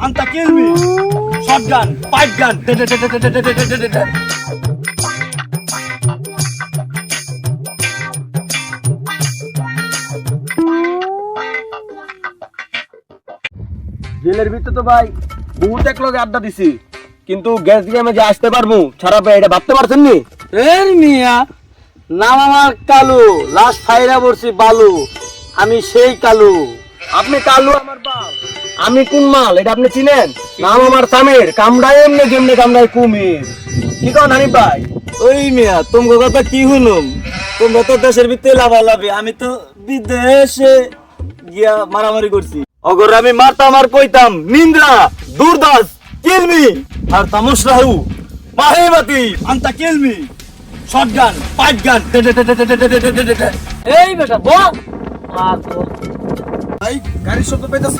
Anta kill me. Shotgun, pipe gun. জেলের ভিতরে তো ভাই বহুত এক লগে আড্ডা দিছি কিন্তু গ্যাস গেমে যে আসতে পারব ছাড়া ভাই এটা ভাবতে পারছেন নি এর মিয়া নাম আমার কালু লাস্ট ফাইরা বলছি বালু আমি সেই কালু আপনি কালু আমার বাল আমি কোন মাল এটা আপনি চিনেন নাম আমার সামির কামড়াই এমনি যেমনি কামড়াই কুমির কি কন হানিফ ভাই ওই মিয়া তোমার কথা কি শুনুম তোমরা তো দেশের ভিতরে লাভালাভি আমি তো বিদেশে গিয়া মারামারি করছি অগর আমি মারতাম আর কইতাম নিন্দ্রা দুর্দাস কিলমি আর তামস Rahu মাহেবাতি kill me. Shotgun, pipe gun. এই বেটা বল ভাই গাড়ির শব্দ পাইতাছ।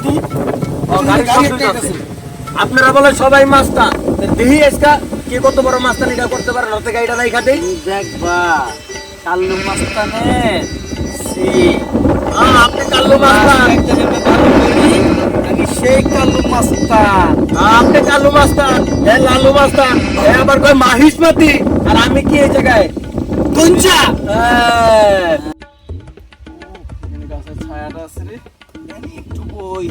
আপনারা বলে সবাই মাস্তান দেহি আজকা কে কত বড় মাস্তান এটা করতে পারে নতে গাড়িটা নাই খাতে দেখবা কাল্লু মাস্তানে সি হ্যাঁ আপনি কাল্লু মাস্তান আমি সেই কাল্লু মাস্তান হ্যাঁ, আপনি কাল্লু মাস্তান এ লালু মাস্তান এ আবার কয় মাহিসমতি আর আমি কি এই জায়গায় হ্যাঁ। ছায়াটা আছে রে একটু বই।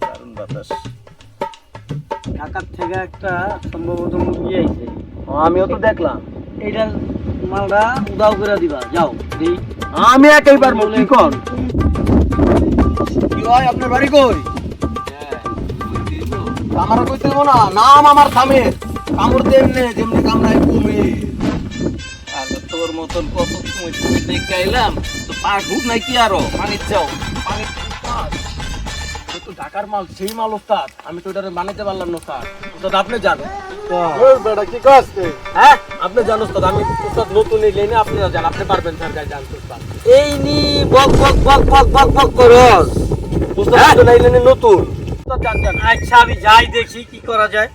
দারুণ বাতাস। ঢাকার থেকে একটা সম্ভবত মুরগি আইছে। আমিও তো দেখলাম। এইটার মালটা উদাও করে দিবা যাও আমি একাই পারব কি কর কি হয় আপনার বাড়ি কই? আমারও কইতে হব না নাম আমার থামে কামড় তেমনে যেমনি কামড়াই কুমির। মতন কত সময় তুমি দেখে আইলাম তো পা ঢুক নাই কি আরও? পানি চাও। পানি তো ঢাকার মাল সেই মাল ওস্তাদ আমি তো বানাইতে পারলাম না স্যার ওস্তাদ আপনি জানো বেটা কি করছে হ্যাঁ? আপনি জানো ওস্তাদ। আমি ওস্তাদ নতুন এই লাইনে আপনি জান আপনি পারবেন স্যার গাই জানতে ওস্তাদ। এই নি বক বক বক বক বক বক করস। ওস্তাদ আপনি তো লাইনে নতুন। ওস্তাদ জান জান আচ্ছা আমি যাই দেখি কি করা যায়।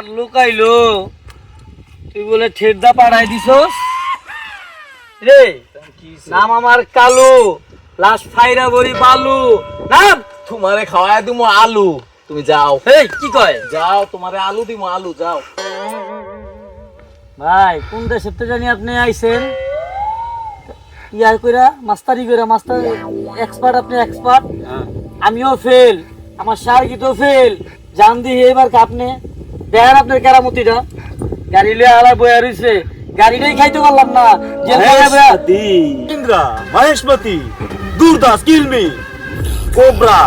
আমার লোক আইলো তুই বলে ঠেরদা পাড়াই দিছস? রে নাম আমার কালু লাস্ট ফাইরা বড়ি বালু। নাম! তোমারে খাওয়ায় দিমু আলু। তুমি যাও। এই কি কয়? যাও তোমারে আলু দিমু আলু যাও। ভাই কোন দেশের তো জানি আপনি আইছেন? ইয়ার কইরা মাস্টারি কইরা মাস্টার এক্সপার্ট আপনি এক্সপার্ট আমিও ফেল আমার সার্কিটও ফেল জান দি এবার আপনি। দেখেন আপনার কেরামতিটা। গাড়ি লিয়ে আলা বয়া রইছে। গাড়িটাই খাইতে পারলাম না। ইন্দ্রা মহেশমতি দুর্দাস কিলমি কোবরা।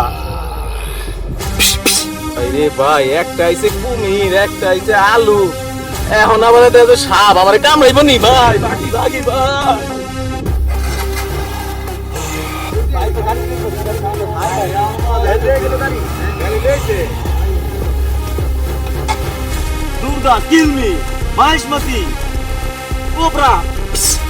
আরে ভাই একটা আইছে কুমির একটা আইছে আলু। এখন আবার এটা সাপ আমার কামড়াইব নি ভাই বাকি বাকি ভাই। Durda, kill me. Maheshmati. Cobra.